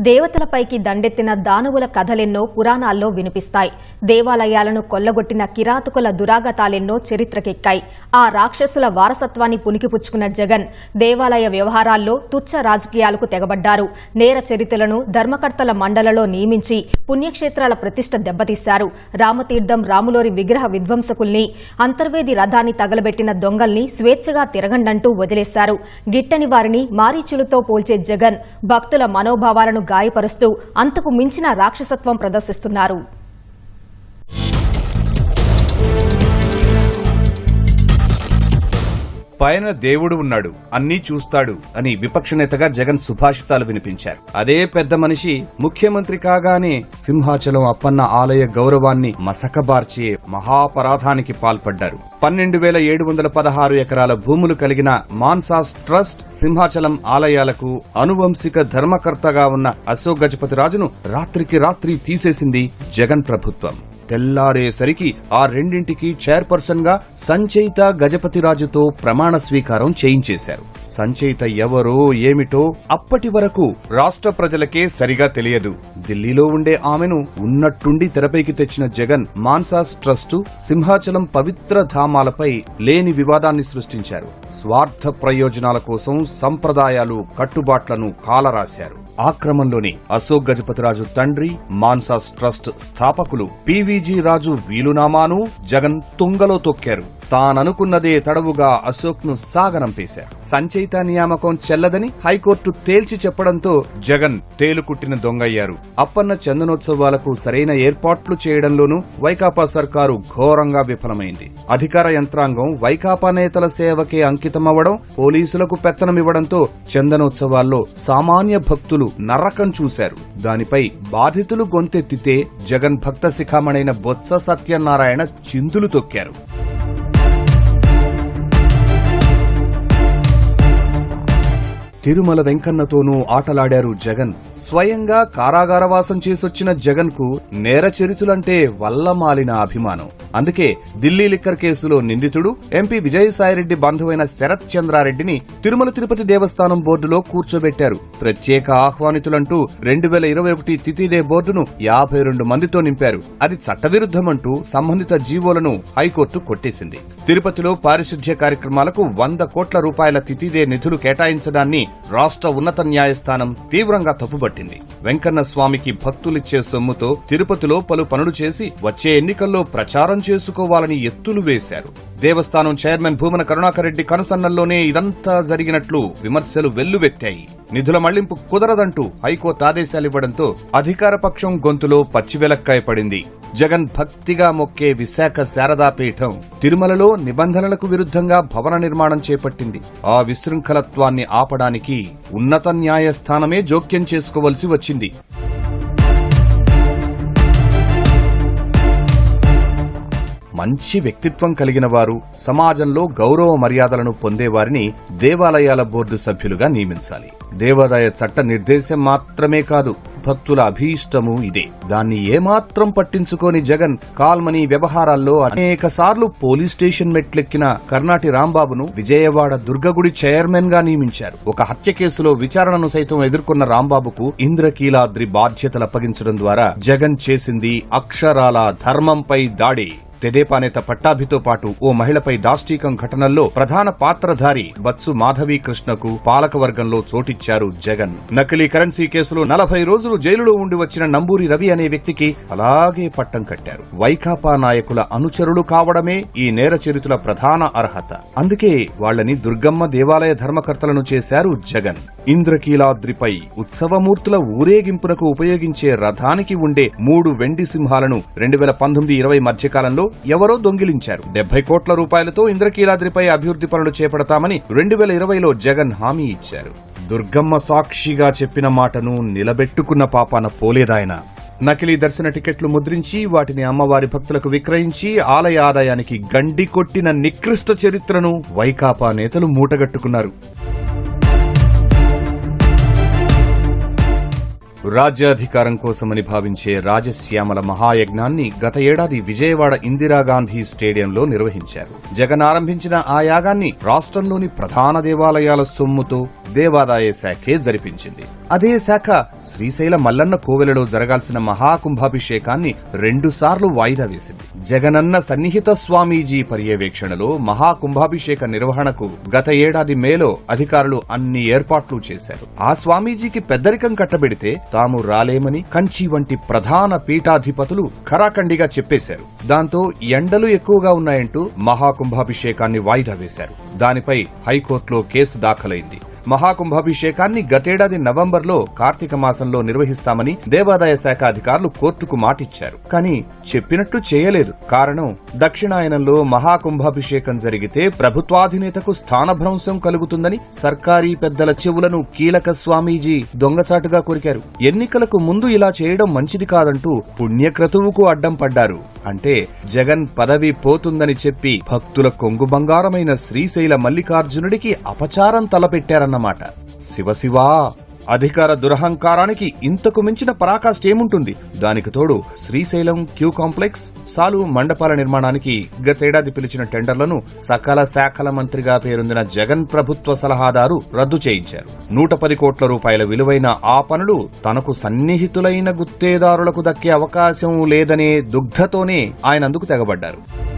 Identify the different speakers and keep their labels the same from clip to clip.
Speaker 1: దేవతలపైకి దండెత్తిన దానవుల కథలెన్నో పురాణాల్లో వినిపిస్తాయి. దేవాలయాలను కొల్లగొట్టిన కిరాతకుల దురాగతాలెన్నో చరిత్రకెక్కాయి. ఆ రాక్షసుల వారసత్వాన్ని పుణికిపుచ్చుకున్న జగన్ దేవాలయ వ్యవహారాల్లో తుచ్చ రాజకీయాలకు తెగబడ్డారు. నేర చరిత్రలను ధర్మకర్తల మండలలో నియమించి పుణ్యక్షేత్రాల ప్రతిష్ట దెబ్బతీశారు. రామతీర్థం రాములోరి విగ్రహ విధ్వంసకుల్ని అంతర్వేది రథాన్ని తగలబెట్టిన దొంగల్ని స్వేచ్ఛగా తిరగండంటూ వదిలేశారు. గిట్టని వారిని మారీచులతో పోల్చే జగన్ భక్తుల మనోభావాలను గాయపరుస్తూ అంతకు మించిన రాక్షసత్వం ప్రదర్శిస్తున్నారు.
Speaker 2: పైన దేవుడు ఉన్నాడు అన్నీ చూస్తాడు అని విపక్ష నేతగా జగన్ సుభాషితాలు వినిపించారు. అదే పెద్ద మనిషి ముఖ్యమంత్రి కాగానే సింహాచలం అప్పన్న ఆలయ గౌరవాన్ని మసకబార్చే మహాపరాధానికి పాల్పడ్డారు. పన్నెండు వేల ఏడు వందల పదహారు ఎకరాల భూములు కలిగిన మాన్సాస్ ట్రస్ట్ సింహాచలం ఆలయాలకు అనువంశిక ధర్మకర్తగా ఉన్న అశోక్ గజపతి రాజును రాత్రికి రాత్రి తీసేసింది జగన్ ప్రభుత్వం. తెల్లారేసరికి ఆ రెండింటికి చైర్పర్సన్గా సంచయిత గజపతిరాజుతో ప్రమాణ స్వీకారం చేయించేశారు. సంచయిత ఎవరో ఏమిటో అప్పటి వరకు రాష్ట్ర ప్రజలకే సరిగా తెలియదు. ఢిల్లీలో ఉండే ఆమెను ఉన్నట్టుండి తెరపైకి తెచ్చిన జగన్ మాన్సాస్ ట్రస్టు సింహాచలం పవిత్ర ధామాలపై లేని వివాదాన్ని సృష్టించారు. స్వార్థ ప్రయోజనాల కోసం సంప్రదాయాలు కట్టుబాట్లను కాలరాశారు. ఆ క్రమంలోనే అశోక్ గజపతిరాజు తండ్రి మాన్సాస్ ట్రస్ట్ స్థాపకులు పివిజీ రాజు వీలునామాను జగన్ తుంగలో తొక్కారు. తాననుకున్నదే తడవుగా అశోక్ను సాగనంపేశారు. సంచయిత నియామకం చెల్లదని హైకోర్టు తేల్చి చెప్పడంతో జగన్ తేలుకుట్టిన దొంగయ్యారు. అప్పన్న చందనోత్సవాలకు సరైన ఏర్పాట్లు చేయడంలోనూ వైకాపా సర్కారు ఘోరంగా విఫలమైంది. అధికార యంత్రాంగం వైకాపా నేతల సేవకే అంకితమవ్వడం పోలీసులకు పెత్తనమివ్వడంతో చందనోత్సవాల్లో సామాన్య భక్తులు నరకం చూశారు. దానిపై బాధితులు గొంతెత్తితే జగన్ భక్త శిఖామణైన బొత్స సత్యనారాయణ చిందులు తొక్కారు. తిరుమల వెంకన్నతోనూ ఆటలాడారు జగన్. స్వయంగా కారాగారవాసం చేసొచ్చిన జగన్కు నేర చరితులంటే వల్లమాలిన అభిమానం. అందుకే ఢిల్లీ లిక్కర్ కేసులో నిందితుడు ఎంపీ విజయసాయిరెడ్డి బంధువైన శరత్ చంద్రారెడ్డిని తిరుమల తిరుపతి దేవస్థానం బోర్డులో కూర్చోబెట్టారు. ప్రత్యేక ఆహ్వానితులంటూ రెండు వేల ఇరవై ఒకటి తిథిదే బోర్డును యాభై రెండు మందితో నింపారు. అది చట్టవిరుద్ధమంటూ సంబంధిత జీవోలను హైకోర్టు కొట్టేసింది. తిరుపతిలో పారిశుధ్య కార్యక్రమాలకు వంద కోట్ల రూపాయల తిథిదే నిధులు కేటాయించడాన్ని రాష్ట్ర ఉన్నత న్యాయస్థానం తీవ్రంగా తప్పుబట్టింది వెంకన్న స్వామికి భక్తులిచ్చే సొమ్ముతో తిరుపతిలో పలు పనులు చేసి వచ్చే ఎన్నికల్లో ప్రచారం చేసుకోవాలని ఎత్తులు వేశారు. దేవస్థానం చైర్మన్ భూమన కరుణాకర్ రెడ్డి కనుసన్నల్లోనే ఇదంతా జరిగినట్లు విమర్శలు వెల్లువెత్తాయి. నిధుల మళ్ళింపు కుదరదంటూ హైకోర్టు ఆదేశాలివ్వడంతో అధికార పక్షం గొంతులో పచ్చివెలక్కాయ పడింది. జగన్ భక్తిగా మొక్కే విశాఖ శారదాపీఠం తిరుమలలో నిబంధనలకు విరుద్ధంగా భవన నిర్మాణం చేపట్టింది. ఆ విశృంఖలత్వాన్ని ఆపడానికి ఉన్నత న్యాయస్థానమే జోక్యం చేసుకోవలసి వచ్చింది. మంచి వ్యక్తిత్వం కలిగిన వారు సమాజంలో గౌరవ మర్యాదలను పొందేవారిని దేవాలయాల బోర్డు సభ్యులుగా నియమించాలి. దేవాదాయ చట్ట నిర్దేశం మాత్రమే కాదు భక్తుల అభీష్టము ఇదే. దాన్ని ఏమాత్రం పట్టించుకోని జగన్ కాల్మనీ వ్యవహారాల్లో అనేక సార్లు పోలీస్ స్టేషన్ మెట్లెక్కిన కర్ణాటి రాంబాబును విజయవాడ దుర్గగుడి చైర్మన్గా నియమించారు. ఒక హత్య కేసులో విచారణను సైతం ఎదుర్కొన్న రాంబాబుకు ఇంద్రకీలాద్రి బాధ్యతలు అప్పగించడం ద్వారా జగన్ చేసింది అక్షరాల ధర్మంపై దాడి. తెదేపా నేత పట్టాభితో పాటు ఓ మహిళపై దాష్టీకం ఘటనల్లో ప్రధాన పాత్రధారి బత్సు మాధవీ కృష్ణకు పాలకవర్గంలో చోటిచ్చారు జగన్. నకిలీ కరెన్సీ కేసులో నలభై రోజులు జైలులో ఉండి వచ్చిన నంబూరి రవి అనే వ్యక్తికి అలాగే పట్టం కట్టారు. వైకాపా నాయకుల అనుచరులు కావడమే ఈ నేర చరితుల ప్రధాన అర్హత. అందుకే వాళ్ళని దుర్గమ్మ దేవాలయ ధర్మకర్తలను చేశారు జగన్. ఇంద్రకీలాద్రిపై ఉత్సవమూర్తుల ఊరేగింపునకు ఉపయోగించే రథానికి ఉండే మూడు వెండి సింహాలను రెండు వేల పంతొమ్మిది ఇరవై మధ్యకాలంలో ఎవరో దొంగిలించారు. డెబ్బై కోట్ల రూపాయలతో ఇంద్రకీలాద్రిపై అభివృద్ధి పనులు చేపడతామని రెండు వేల ఇరవైలో జగన్ హామీ ఇచ్చారు. దుర్గమ్మ సాక్షిగా చెప్పిన మాటను నిలబెట్టుకున్న పాపాన పోలేదాయన నకిలీ దర్శన టికెట్లు ముద్రించి వాటిని అమ్మవారి భక్తులకు విక్రయించి ఆలయ ఆదాయానికి గండి కొట్టిన నికృష్ట చరిత్రను వైకాపా నేతలు మూటగట్టుకున్నారు. రాజ్యాధికారం కోసమని భావించే రాజశ్యామల మహాయజ్ఞాన్ని గత ఏడాది విజయవాడ ఇందిరాగాంధీ స్టేడియంలో నిర్వహించారు. జగన్ ఆరంభించిన ఆ యాగాన్ని రాష్ట్రంలోని ప్రధాన దేవాలయాల సొమ్ముతో దేవాదాయ శాఖే జరిపించింది. అదే శాఖ శ్రీశైల మల్లన్న కోవెలలో జరగాల్సిన మహాకుంభాభిషేకాన్ని రెండుసార్లు వాయిదా వేసింది. జగనన్న సన్నిహిత స్వామీజీ పర్యవేక్షణలో మహాకుంభాభిషేక నిర్వహణకు గత ఏడాది మేలో అధికారులు అన్ని ఏర్పాట్లు చేశారు. ఆ స్వామీజీకి పెద్దరికం కట్టబెడితే తాము రాలేమని కంచి వంటి ప్రధాన పీఠాధిపతులు ఖరాఖండిగా చెప్పేశారు. దాంతో ఎండలు ఎక్కువగా ఉన్నాయంటూ మహాకుంభాభిషేకాన్ని వాయిదా వేశారు. దానిపై హైకోర్టులో కేసు దాఖలైంది. మహాకుంభాభిషేకాన్ని గతేడాది నవంబర్లో కార్తీక మాసంలో నిర్వహిస్తామని దేవాదాయ శాఖ అధికారులు కోర్టుకు మాటిచ్చారు. కానీ చెప్పినట్టు చేయలేదు. కారణం దక్షిణాయనంలో మహాకుంభాభిషేకం జరిగితే ప్రభుత్వాధినేతకు స్థానభ్రంశం కలుగుతుందని సర్కారీ పెద్దల చెవులను కీలక స్వామీజీ దొంగచాటుగా కొరికారు. ఎన్నికలకు ముందు ఇలా చేయడం మంచిది కాదంటూ పుణ్యక్రతువుకు అడ్డం పడ్డారు. అంటే జగన్ పదవి పోతుందని చెప్పి భక్తుల కొంగు బంగారమైన శ్రీశైల మల్లికార్జునుడికి అపచారం తలపెట్టారన్నమాట. శివశివా అధికార దురహంకారానికి ఇంతకు మించిన పరాకాష్ట ఏముంటుంది? దానికి తోడు శ్రీశైలం క్యూ కాంప్లెక్స్ సాలు మండపాల నిర్మాణానికి గతేడాది పిలిచిన టెండర్లను సకల శాఖల మంత్రిగా పేరొందిన జగన్ ప్రభుత్వ సలహాదారు రద్దు చేయించారు. నూట పది కోట్ల రూపాయల విలువైన ఆ పనులు తనకు సన్నిహితులైన గుత్తేదారులకు దక్కే అవకాశం లేదనే దుగ్ధతోనే ఆయన అందుకు తెగబడ్డారు.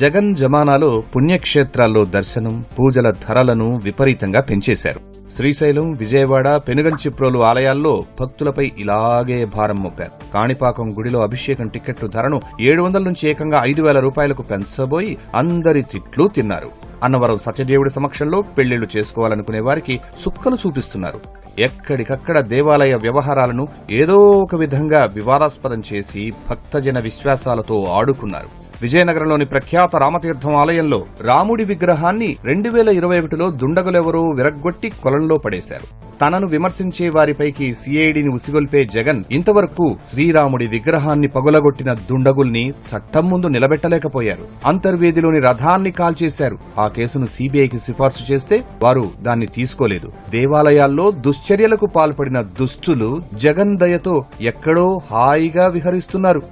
Speaker 2: జగన్ జమానాలో పుణ్యక్షేత్రాల్లో దర్శనం పూజల ధరలను విపరీతంగా పెంచేశారు. శ్రీశైలం విజయవాడ పెనుగంచిప్రోలు ఆలయాల్లో భక్తులపై ఇలాగే భారం మోపారు. కాణిపాకం గుడిలో అభిషేకం టిక్కెట్టు ధరను ఏడు వందల నుంచి ఏకంగా ఐదు వేల రూపాయలకు పెంచబోయి అందరి తిట్లు తిన్నారు. అన్నవరం సత్యదేవుడి సమక్షంలో పెళ్ళిళ్ళు చేసుకోవాలనుకునే వారికి సుక్కలు చూపిస్తున్నారు. ఎక్కడికక్కడ దేవాలయ వ్యవహారాలను ఏదో ఒక విధంగా వివాదాస్పదం చేసి భక్తజన విశ్వాసాలతో ఆడుకున్నారు. విజయనగరంలోని ప్రఖ్యాత రామతీర్థం ఆలయంలో రాముడి విగ్రహాన్ని రెండు వేల ఇరవై ఒకటిలో దుండగులెవరో విరగ్గొట్టి కొలంలో పడేశారు. తనను విమర్శించే వారిపైకి సిఐడిని ఉసిగొల్పే జగన్ ఇంతవరకు శ్రీరాముడి విగ్రహాన్ని పగులగొట్టిన దుండగుల్ని చట్టం ముందు నిలబెట్టలేకపోయారు. అంతర్వేదిలోని రథాన్ని కాల్చేశారు. ఆ కేసును సిబిఐకి సిఫార్సు చేస్తే వారు దాన్ని తీసుకోలేదు. దేవాలయాల్లో దుశ్చర్యలకు పాల్పడిన దుష్టులు జగన్ దయతో ఎక్కడో హాయిగా విహరిస్తున్నారు.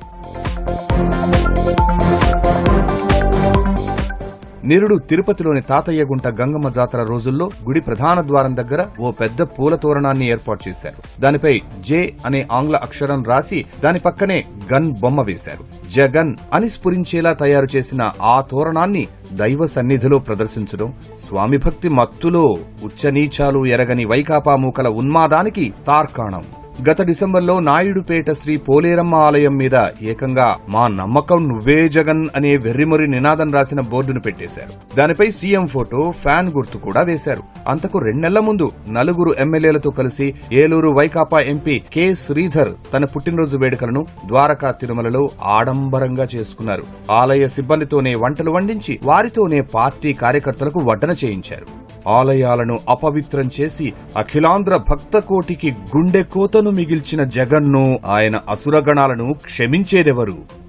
Speaker 2: నిరుడు తిరుపతిలోని తాతయ్యగుంట గంగమ్మ జాతర రోజుల్లో గుడి ప్రధాన ద్వారం దగ్గర ఓ పెద్ద పూల తోరణాన్ని ఏర్పాటు చేశారు. దానిపై జే అనే ఆంగ్ల అక్షరం రాసి దాని పక్కనే గన్ బొమ్మ వేశారు. జగన్ అని స్ఫురించేలా తయారు చేసిన ఆ తోరణాన్ని దైవ సన్నిధిలో ప్రదర్శించడం స్వామి భక్తి మత్తులో ఉచ్చనీచాలు ఎరగని వైకాపా మూకల ఉన్మాదానికి తార్కాణం. గత డిసెంబర్లో నాయుడుపేట శ్రీ పోలేరమ్మ ఆలయం మీద ఏకంగా మా నమ్మకం నువ్వే జగన్ అనే వెర్రిమొరి నినాదం రాసిన బోర్డును పెట్టేశారు. దానిపై సీఎం ఫోటో ఫ్యాన్ గుర్తు కూడా వేశారు. అంతకు రెండెళ్ళ ముందు నలుగురు ఎమ్మెల్యేలతో కలిసి ఏలూరు వైకాపా ఎంపీ కె శ్రీధర్ తన పుట్టినరోజు వేడుకలను ద్వారకా తిరుమలలో ఆడంబరంగా చేసుకున్నారు. ఆలయ సిబ్బందితోనే వంటలు వండించి వారితోనే పార్టీ కార్యకర్తలకు వడ్డన చేయించారు. ఆలయాలను అపవిత్రం చేసి అఖిలాంధ్ర భక్త కోటికి గుండె కోతను మిగిల్చిన జగన్ను ఆయన అసురగణాలను క్షమించేదెవరు?